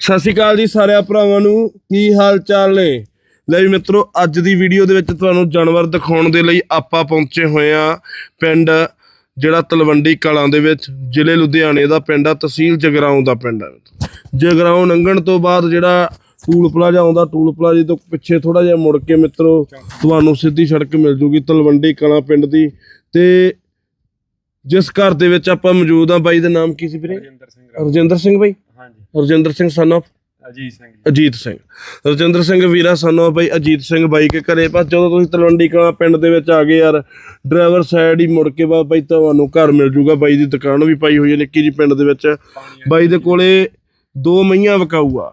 ਸਤਿ ਸ਼੍ਰੀ ਅਕਾਲ ਜੀ ਸਾਰਿਆਂ ਭਰਾਵਾਂ ਨੂੰ। ਕੀ ਹਾਲ ਚਾਲ ਨੇ? ਲੈ ਵੀ ਮਿੱਤਰੋ ਅੱਜ ਦੀ ਵੀਡੀਓ ਦੇ ਵਿੱਚ ਤੁਹਾਨੂੰ ਜਾਨਵਰ ਦਿਖਾਉਣ ਦੇ ਲਈ ਆਪਾਂ ਪਹੁੰਚੇ ਹੋਏ ਆ ਪਿੰਡ ਜਿਹੜਾ ਤਲਵੰਡੀ ਕਲਾਂ ਦੇ ਵਿੱਚ ਜ਼ਿਲ੍ਹੇ ਲੁਧਿਆਣੇ ਦਾ ਪਿੰਡ ਆ ਤਹਿਸੀਲ ਜਗਰਾਉਂ ਦਾ ਪਿੰਡ ਆ। ਜਗਰਾਉਂ ਲੰਘਣ ਤੋਂ ਬਾਅਦ ਜਿਹੜਾ ਟੂਲ ਪਲਾਜ਼ਾ ਆਉਂਦਾ ਟੂਲ ਪਲਾਜ਼ੇ ਤੋਂ ਪਿੱਛੇ ਥੋੜਾ ਜਿਹਾ ਮੁੜ ਕੇ ਮਿੱਤਰੋ ਤੁਹਾਨੂੰ ਸਿੱਧੀ ਸੜਕ ਮਿਲ ਜੂਗੀ ਤਲਵੰਡੀ ਕਲਾਂ ਪਿੰਡ ਦੀ। ਤੇ ਜਿਸ ਘਰ ਦੇ ਵਿੱਚ ਆਪਾਂ ਮੌਜੂਦ ਆ ਬਾਈ ਦਾ ਨਾਮ ਕੀ ਸੀ ਵੀਰੇ? ਰਜਿੰਦਰ ਸਿੰਘ ਰਜਿੰਦਰ ਸਿੰਘ ਬਾਈ। ਰਜਿੰਦਰ ਸਿੰਘ ਸਨ ਅਜੀਤ ਸਿੰਘ ਅਜੀਤ ਸਿੰਘ। ਰਜਿੰਦਰ ਸਿੰਘ ਵੀਰਾ ਸਾਨੂੰ ਬਾਈ ਅਜੀਤ ਸਿੰਘ ਬਾਈ ਕੇ ਘਰੇ ਪਰ ਜਦੋਂ ਤੁਸੀਂ ਤਲਵੰਡੀ ਕਲਾਂ ਪਿੰਡ ਦੇ ਵਿੱਚ ਆ ਗਏ ਯਾਰ ਡਰਾਈਵਰ ਸਾਈਡ ਹੀ ਮੁੜ ਕੇ ਬਾਅਦ ਬਾਈ ਤੁਹਾਨੂੰ ਘਰ ਮਿਲ ਜੂਗਾ ਬਾਈ ਦੀ ਦੁਕਾਨ ਵੀ ਪਾਈ ਹੋਈ ਹੈ ਨਿੱਕੀ ਜੀ ਪਿੰਡ ਦੇ ਵਿੱਚ। ਬਾਈ ਦੇ ਕੋਲੇ ਦੋ ਮਈਆਂ ਵਿਕਾਊ ਆ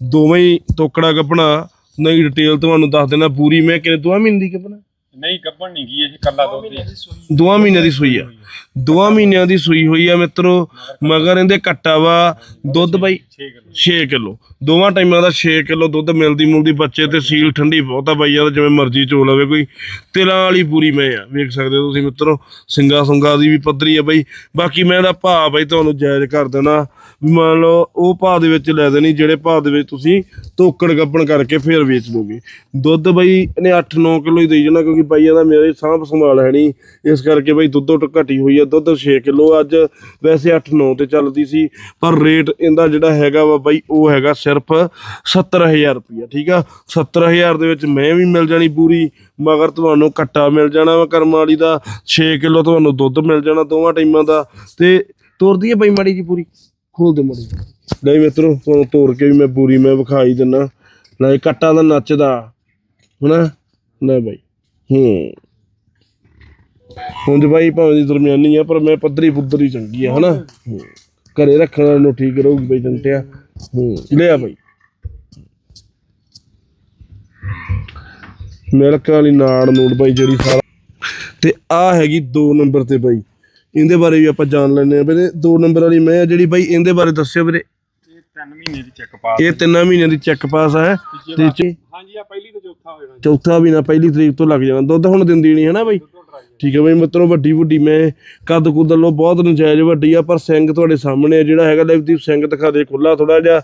ਦੋਵੇਂ ਹੀ ਤੋਕੜਾ ਗੱਪਣਾ ਨਹੀਂ ਡਿਟੇਲ ਤੁਹਾਨੂੰ ਦੱਸ ਦੇਣਾ ਪੂਰੀ ਮੈਂ ਕਿਨੇ ਦੋਵਾਂ ਮਹੀਨੇ ਦੀ ਗੱਪਣਾ ਨਹੀਂ ਗੱਬਣ ਨਹੀਂ ਗਈ ਇਹ ਕੱਲਾ ਦੁੱਧ ਹੀ ਦੋਵਾਂ ਮਹੀਨਿਆਂ ਦੀ ਸੂਈ ਆ। ਦੋਵਾਂ ਮਹੀਨਿਆਂ ਦੀ ਸੂਈ ਹੋਈ ਆ ਮਿੱਤਰੋ ਮਗਰ ਇਹਦੇ ਕੱਟਾ ਵਾ ਦੁੱਧ ਬਾਈ 6 ਕਿਲੋ। 6 ਕਿਲੋ। ਦੋਵਾਂ ਟਾਈਮਾਂ ਦਾ 6 ਕਿਲੋ ਦੁੱਧ ਮਿਲਦੀ ਮੁਲਦੀ ਬੱਚੇ ਤੇ ਸੀਲ ਠੰਡੀ ਬਹੁਤ ਆ ਬਾਈ ਯਾਰ ਜਿਵੇਂ ਮਰਜ਼ੀ ਚੋ ਲਵੇ ਕੋਈ। ਤਿਲਾਂ ਵਾਲੀ ਪੂਰੀ ਮੈਂ ਆ ਵੇਖ ਸਕਦੇ ਹੋ ਤੁਸੀਂ ਮਿੱਤਰੋ ਸਿੰਗਾ ਸੁੰਗਾ ਦੀ ਵੀ ਪੱਧਰੀ ਆ ਬਾਈ। ਬਾਕੀ ਮੈਂ ਦਾ ਭਾਅ ਬਾਈ ਤੁਹਾਨੂੰ ਜਾਇਜ਼ ਕਰ ਦੇਣਾ। ਵੀ ਮੰਨ ਲਓ ਉਹ ਭਾਅ ਦੇ ਵਿੱਚ ਲੈ ਦੇਣੀ, ਜਿਹੜੇ ਭਾਅ ਦੇ ਵਿੱਚ ਤੁਸੀਂ ਤੋਕੜ ਗੱਪਣ ਕਰਕੇ ਫੇਰ ਵੇਚ ਦੋਗੇ। ਦੁੱਧ ਬਈ ਇਹਨੇ 8-9 ਕਿਲੋ ਹੀ ਦੇਈ ਜਾਣਾ ਕਿਉਂਕਿ ਬਾਈ ਇਹਦਾ ਮੇਰੇ ਸਾਂਭ ਸੰਭਾਲ ਹੈ ਨਹੀਂ। ਇਸ ਕਰਕੇ ਬਈ ਦੁੱਧ ਘਟੀ ਹੋਈ ਆ, ਦੁੱਧ 6 ਕਿਲੋ ਅੱਜ ਵੈਸੇ 8-9 ਤੇ ਚੱਲਦੀ ਸੀ, ਪਰ ਰੇਟ ਇਹਦਾ ਜਿਹੜਾ ਹੈਗਾ ਵਾ ਬਾਈ ਉਹ ਹੈਗਾ ਸਿਰਫ 70000 ਰੁਪਇਆ ਠੀਕ ਆ? 70000 ਦੇ ਵਿੱਚ ਮੈਂ ਵੀ ਮਿਲ ਜਾਣੀ ਪੂਰੀ, ਮਗਰ ਤੁਹਾਨੂੰ ਕੱਟਾ ਮਿਲ ਜਾਣਾ ਵਾ ਕਰਮ ਵਾਲੀ ਦਾ 6 ਕਿਲੋ ਤੁਹਾਨੂੰ ਦੁੱਧ ਮਿਲ ਜਾਣਾ ਦੋਵਾਂ ਟਾਈਮਾਂ ਦਾ। ਤੇ ਤੁਰਦੀ ਹੈ ਬਈ ਮਾੜੀ ਜੀ ਪੂਰੀ। ਖੋਲ ਦੇ ਮਾੜੀ ਨਹੀਂ ਮਿੱਤਰੋ ਤੁਹਾਨੂੰ ਤੋੜ ਕੇ ਵੀ ਮੈਂ ਪੂਰੀ ਮੈਂ ਵਿਖਾਈ ਦਿੰਨਾ। ਲੈ ਕੱਟਾਂ ਦਾ ਨੱਚਦਾ, ਹਨਾ? ਲੈ ਬਾਈ। ਹੂੰ। ਹੁਣ ਬਾਈ ਭਾਵੇਂ ਦੀ ਦਰਮਿਆਨੀ ਆ, ਪਰ ਮੈਂ ਪੱਧਰੀ ਪੁੱਧਰੀ ਚੰਗੀ ਆ, ਹਨਾ? ਹੂੰ। ਘਰੇ ਰੱਖਣ ਵਾਲੇ ਨੂੰ ਠੀਕ ਰਹੂਗੀ ਬਈ ਜੰਟਿਆ। ਹੂੰ। ਲਿਆ ਬਾਈ। ਮਿਲਕ ਵਾਲੀ ਨਾੜ ਨੂੜ ਬਾਈ ਜਿਹੜੀ ਸਾਰਾ ਤੇ ਆ ਹੈਗੀ 2 ਨੰਬਰ ਤੇ ਬਾਈ। ਇਹਦੇ ਬਾਰੇ ਵੀ ਆਪਾਂ ਜਾਣ ਲੈਣੇ ਆ ਵੀਰੇ 2 ਨੰਬਰ ਵਾਲੀ ਮੈਂ ਜਿਹੜੀ ਬਾਈ ਇਹਦੇ ਬਾਰੇ ਦੱਸਿਓ ਵੀਰੇ। ਇਹ 3 ਮਹੀਨੇ ਦੀ ਚੈੱਕ ਪਾਸ ਇਹ ਤਿੰਨਾਂ ਮਹੀਨਿਆਂ ਦੀ ਚੈੱਕ ਪਾਸ ਹੈ। ਹਾਂਜੀ ਆ ਪਹਿਲੀ ਤੋਂ ਚੌਥਾ ਹੋਏਗਾ ਚੌਥਾ ਵੀ ਨਾ ਪਹਿਲੀ ਤਰੀਕ ਤੋਂ ਲੱਗ ਜਾਣਾ। ਦੁੱਧ ਹੁਣ ਦਿੰਦੀ ਨਹੀਂ ਹੈ ਨਾ ਬਾਈ? ਠੀਕ ਹੈ ਬਾਈ ਮਿੱਤਰੋ, ਵੱਡੀ ਵੱਡੀ ਮੈਂ ਕੱਦ ਕੁੱਦ ਲੋ ਬਹੁਤ ਨਜਾਇਜ਼ ਵੱਡੀ ਆ, ਪਰ ਸਿੰਘ ਤੁਹਾਡੇ ਸਾਹਮਣੇ ਆ, ਜਿਹੜਾ ਹੈਗਾ ਲਵਦੀਪ ਸਿੰਘ ਦਿਖਾ ਦੇ ਖੁੱਲਾ ਥੋੜਾ ਜਿਹਾ।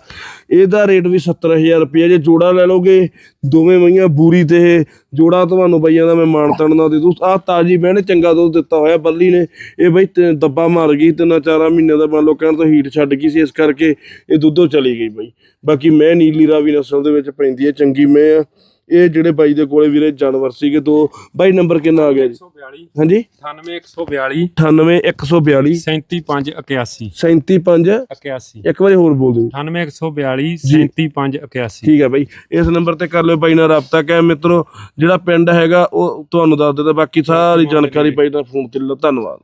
ਇਹਦਾ ਰੇਟ ਵੀ 70000 ਰੁਪਏ ਜੇ ਜੋੜਾ ਲੈ ਲੋਗੇ ਦੋਵੇਂ ਮਈਆਂ ਬੂਰੀ ਤੇ ਇਹ ਜੋੜਾ ਤੁਹਾਨੂੰ ਬਈਆਂ ਦਾ ਮੈਂ ਮਾਣ ਤਾਣ ਦਾ ਦੇ। ਦੂੰ ਆ ਤਾਜੀ ਬਹਿਣੇ ਚੰਗਾ ਦੁੱਧ ਦਿੱਤਾ ਹੋਇਆ, ਬੱਲੀ ਨੇ। ਇਹ ਬਈ ਦੱਬਾ ਮਾਰ ਗਈ, ਤਿੰਨਾਂ ਚਾਰਾਂ ਮਹੀਨੇ ਦਾ ਮੰਨ ਲਓ, ਕਹਿਣ ਤੋਂ ਹੀਟ ਛੱਡ ਗਈ ਸੀ, ਇਸ ਕਰਕੇ ਇਹ ਦੁੱਧੋਂ ਚਲੀ ਗਈ ਬਈ। ਬਾਕੀ ਮੈਂ ਨੀਲੀ ਰਾਵੀ ਨਸਲ ਦੇ ਵਿੱਚ ਪੈਂਦੀ ਹੈ ਚੰਗੀ ਮੈਂ ਆ। ਇਹ ਜਿਹੜੇ ਬਾਈ ਦੇ ਕੋਲੇ ਵੀਰੇ ਜਾਨਵਰ ਸੀਗੇ ਦੋ ਬਾਈ ਨੰਬਰ ਕਿੰਨਾ ਆ ਗਿਆ ਜੀ? 142 ਹਾਂਜੀ? 98142 98142 37581 375 81 ਇੱਕ ਵਾਰੀ ਹੋਰ ਬੋਲ ਦਿਓ 98142 ਜੀ। 37581 ਠੀਕ ਹੈ ਬਾਈ। ਇਸ ਨੰਬਰ ਤੇ ਕਰ ਲਿਓ ਬਾਈ ਨਾਲ ਰਾਬਤਾ ਕੈ ਮਿੱਤਰੋ। ਜਿਹੜਾ ਪਿੰਡ ਹੈਗਾ ਉਹ ਤੁਹਾਨੂੰ ਦੱਸ ਦਿੱਤਾ ਬਾਕੀ ਸਾਰੀ ਜਾਣਕਾਰੀ ਬਾਈ ਦਾ ਫੋਨ ਤੇ ਧੰਨਵਾਦ।